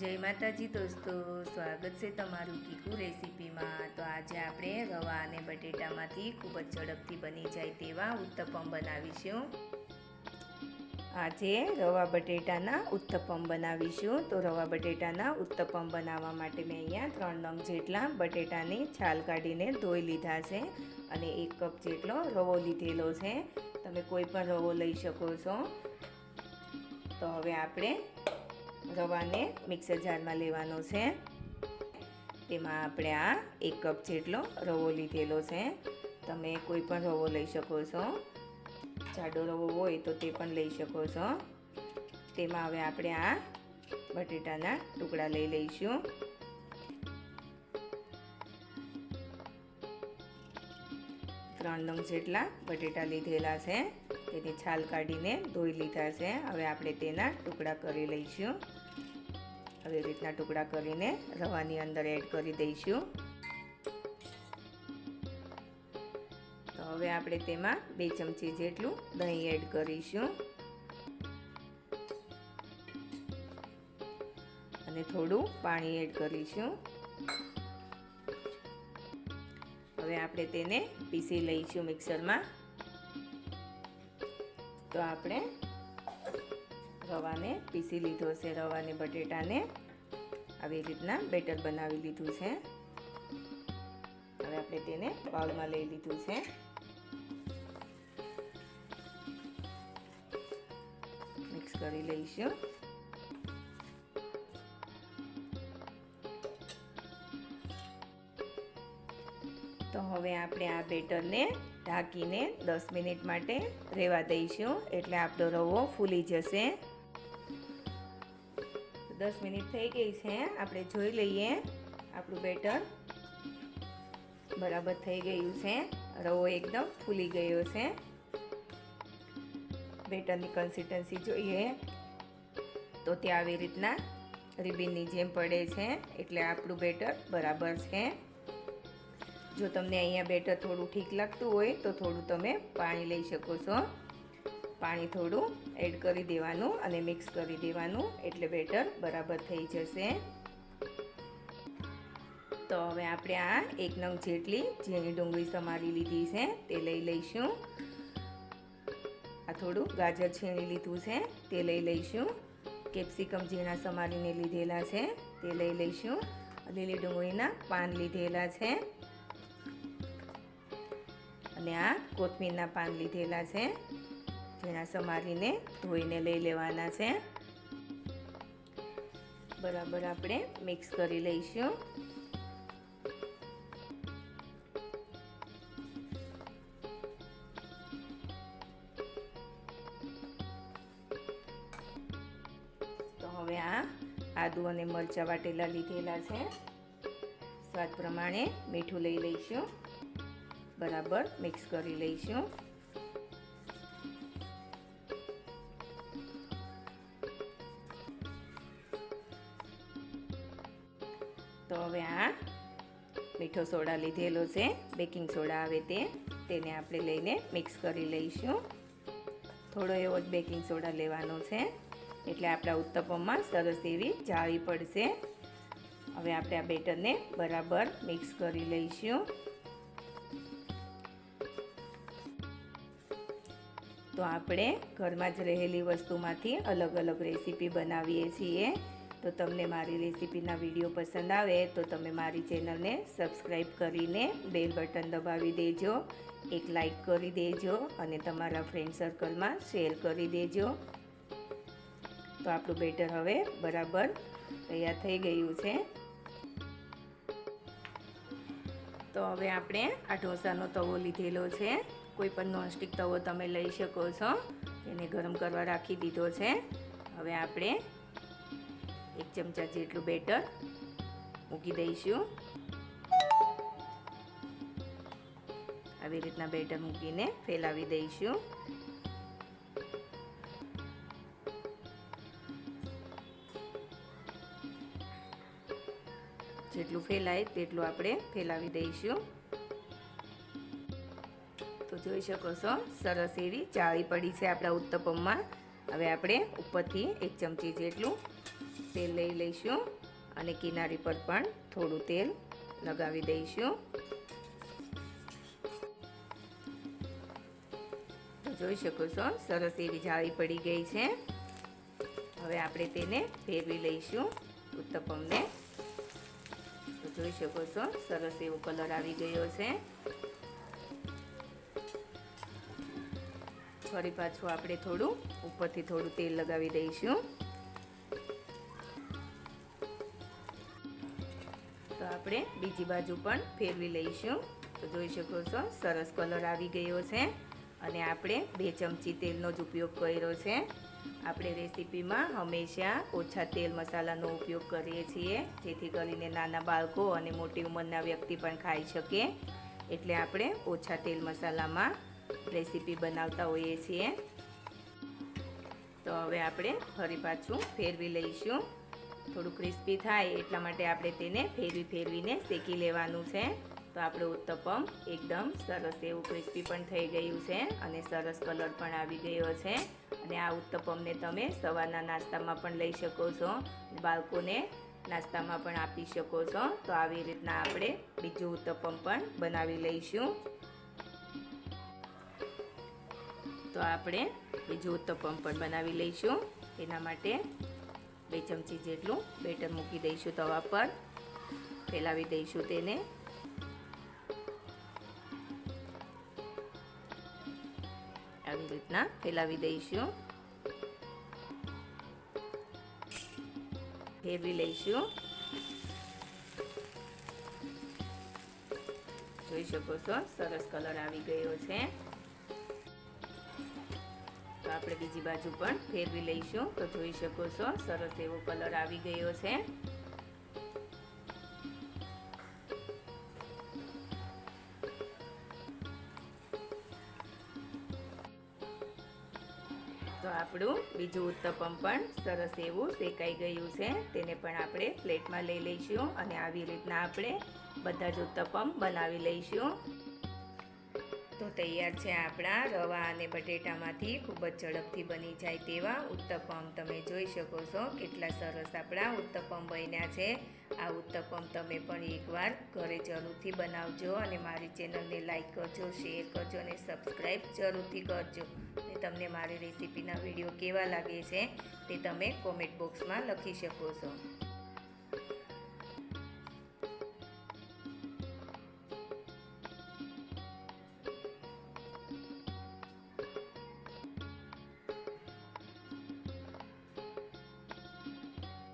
જય માતાજી દોસ્તો, સ્વાગત છે તમારું કીકુ રેસીપીમાં. તો આજે આપણે રવા અને બટેટામાંથી ખૂબ જ ઝડપથી બની જાય તેવા ઉત્તપમ બનાવીશું. આજે રવા બટેટાના ઉત્તપમ બનાવીશું. તો રવા બટેટાના ઉત્તપમ બનાવવા માટે મેં અહીંયા ત્રણ નંગ જેટલા બટેટાની છાલ કાઢીને ધોઈ લીધા છે અને એક કપ જેટલો રવો લીધેલો છે. તમે કોઈ પણ રવો લઈ શકો છો. તો હવે આપણે રવાને મિક્સર જારમાં લેવાનો છે. તેમાં આપણે આ એક કપ જેટલો રવો લીધેલો છે. તમે કોઈ પણ રવો લઈ શકો છો. જાડો રવો હોય તો તે પણ લઈ શકો છો. તેમાં હવે આપણે આ બટેટાના ટુકડા લઈ લઈશું. ત્રણ નંગ જેટલા બટેટા લીધેલા છે. તેની છાલ કાઢીને ધોઈ લીધા છે. હવે આપણે તેના ટુકડા કરી લઈશું. આવી રીતના ટુકડા કરીને રવાની અંદર એડ કરી દઈશું. તો હવે આપણે તેમાં બે ચમચી જેટલું દહીં એડ કરીશું. અને થોડું પાણી એડ કરીશું. હવે આપણે તેને પીસી લઈશું મિક્સરમાં. તો આપણે રવાને પીસી લીધો છે, રવાને બટેટાને. આવી રીતના બેટર બનાવી લીધું છે. હવે આપણે તેને બાઉલમાં લઈ લીધું છે. મિક્સ કરી લઈશું. તો હવે આપણે આ બેટરને ઢાંકીને દસ મિનિટ માટે રહેવા દઈશું. એટલે આપણો રવો ફૂલી જશે. દસ મિનિટ થઈ ગઈ છે. આપણે જોઈ લઈએ આપણું બેટર. બરાબર થઈ ગયું છે. રવો એકદમ ફૂલી ગયો છે. બેટરની કન્સિસ્ટન્સી જોઈએ. તો તે આવી રીતના રિબિનની જેમ પડે છે. એટલે આપણું બેટર બરાબર છે. જો તમને અહીંયા બેટર થોડું ઠીક લાગતું હોય તો થોડું તમે પાણી લઈ શકો છો. પાણી થોડું એડ કરી દેવાનું અને મિક્સ કરી દેવાનું એટલે બેટર બરાબર થઈ જશે. તો હવે આપણે આ એક નંગ જેટલી ઝીણી ડુંગળી સમારી લીધી છે, તે લઈ લઈશું. આ થોડું ગાજર છીણી લીધું છે, તે લઈ લઈશું. કેપ્સિકમ ઝીણા સમારીને લીધેલા છે, તે લઈ લઈશું. લીલી ડુંગળીના પાન લીધેલા છે. અને આ કોથમીરના પાન લીધેલા છે. જેના સમારીને ધોઈને લઈ લેવાના છે. બરાબર આપણે મિક્સ કરી લઈશું. તો હવે આ આદુ અને મરચાં વાટેલા લીધેલા છે. સ્વાદ પ્રમાણે મીઠું લઈ લઈશું. બરાબર મિક્સ કરી લઈશું. તો હવે આ મીઠો સોડા લીધેલો છે, બેકિંગ સોડા આવે તે, તેને આપણે લઈને મિક્સ કરી લઈશું. થોડો એવો જ બેકિંગ સોડા લેવાનો છે, એટલે આપણા ઉત્તપમમાં સરસ એવી જાળી પડશે. હવે આપણે આ બેટરને બરાબર મિક્સ કરી લઈશું. તો આપણે ઘરમાં જ રહેલી વસ્તુમાંથી અલગ અલગ રેસીપી બનાવીએ છીએ. તો તમને મારી રેસીપીના વીડિયો પસંદ આવે તો તમે મારી ચેનલને સબસ્ક્રાઈબ કરીને બેલ બટન દબાવી દેજો, એક લાઈક કરી દેજો અને તમારા ફ્રેન્ડ સર્કલમાં શેર કરી દેજો. તો આપણું બેટર હવે બરાબર તૈયાર થઈ ગયું છે. તો હવે આપણે આ ઢોસાનો તવો લીધેલો છે. કોઈ પણ નોનસ્ટિક તવો તમે લઈ શકો છો. એને ગરમ કરવા રાખી દીધો છે. હવે આપણે એક ચમચા જેટલું બેટર મૂકી દઈશું. આવી રીતના બેટર મૂકીને ફેલાવી દઈશું. જેટલું ફેલાય તેટલું આપણે ફેલાવી દઈશું. જોઈ શકો છો. સરસ એવી જાળી પડી છે આપણા ઉત્તપમમાં. હવે આપણે ઉપરથી એક ચમચી જેટલું તેલ લઈ લઈશું અને કિનારી પર પણ થોડું તેલ લગાવી દઈશું. જોઈ શકો છો, સરસ એવી જાળી પડી ગઈ છે. હવે આપણે તેને ફેરવી લઈશું ઉત્તપમને. જોઈ શકો છો, સરસ એવો કલર આવી ગયો છે. ફરી પાછું આપણે થોડું ઉપરથી થોડું તેલ લગાવી દઈશું. તો આપણે બીજી બાજુ પણ ફેરવી લઈશું. તો જોઈ શકો છો, સરસ કલર આવી ગયો છે. અને આપણે બે ચમચી તેલનો જ ઉપયોગ કર્યો છે. આપણે રેસીપીમાં હંમેશા ઓછા તેલ મસાલાનો ઉપયોગ કરીએ છીએ, જેથી કરીને નાના બાળકો અને મોટી ઉંમરના વ્યક્તિ પણ ખાઈ શકે. એટલે આપણે ઓછા તેલ મસાલામાં રેસીપી બનાવતા હોઈએ છીએ. તો હવે આપણે ફરી પાછું ફેરવી લઈશું. થોડું ક્રિસ્પી થાય એટલા માટે આપણે તેને ફેરવી ફેરવીને શેકી લેવાનું છે. તો આપણું ઉત્તપમ એકદમ સરસ એવું ક્રિસ્પી પણ થઈ ગયું છે અને સરસ કલર પણ આવી ગયો છે. અને આ ઉત્તપમને તમે સવારના નાસ્તામાં પણ લઈ શકો છો. બાળકોને નાસ્તામાં પણ આપી શકો છો. તો આવી રીતના આપણે બીજું ઉત્તપમ પણ બનાવી લઈશું. તો આપણે બીજું ઉત્તપમ પણ બનાવી લઈશું. એના માટે બે ચમચી જેટલું બેટર મૂકી દઈશું તવા પર. ફેલાવી દઈશું તેને. આવી રીતના ફેલાવી દઈશું. ફેરવી લઈશું. જોઈ શકો છો, સરસ કલર આવી ગયો છે. આપણે બીજી બાજુ પણ ફેરવી લઈશું. તો જોઈ શકો છો, સરસ એવો કલર આવી ગયો છે. તો આપણું બીજું ઉત્તપમ પણ સરસ એવું શેકાઈ ગયું છે. તેને પણ આપણે પ્લેટમાં લઈ લઈશું અને આવી રીતના આપણે બધા જ ઉત્તપમ બનાવી લઈશું. તો તૈયાર છે આપણા રવા અને બટેટામાંથી. ખૂબ જ ઝડપથી બની જાય તેવા ઉત્તપમ તમે જોઈ શકો છો. કેટલા સરસ આપણા ઉત્તપમ બન્યા છે. આ ઉત્તપમ તમે પણ એકવાર ઘરે જરૂરથી બનાવજો અને મારી ચેનલને લાઈક કરજો, શેર કરજો અને સબસ્ક્રાઈબ જરૂરથી કરજો. અને તમને મારી રેસીપીના વીડિયો કેવા લાગે છે તે તમે કોમેન્ટ બોક્સમાં લખી શકો છો.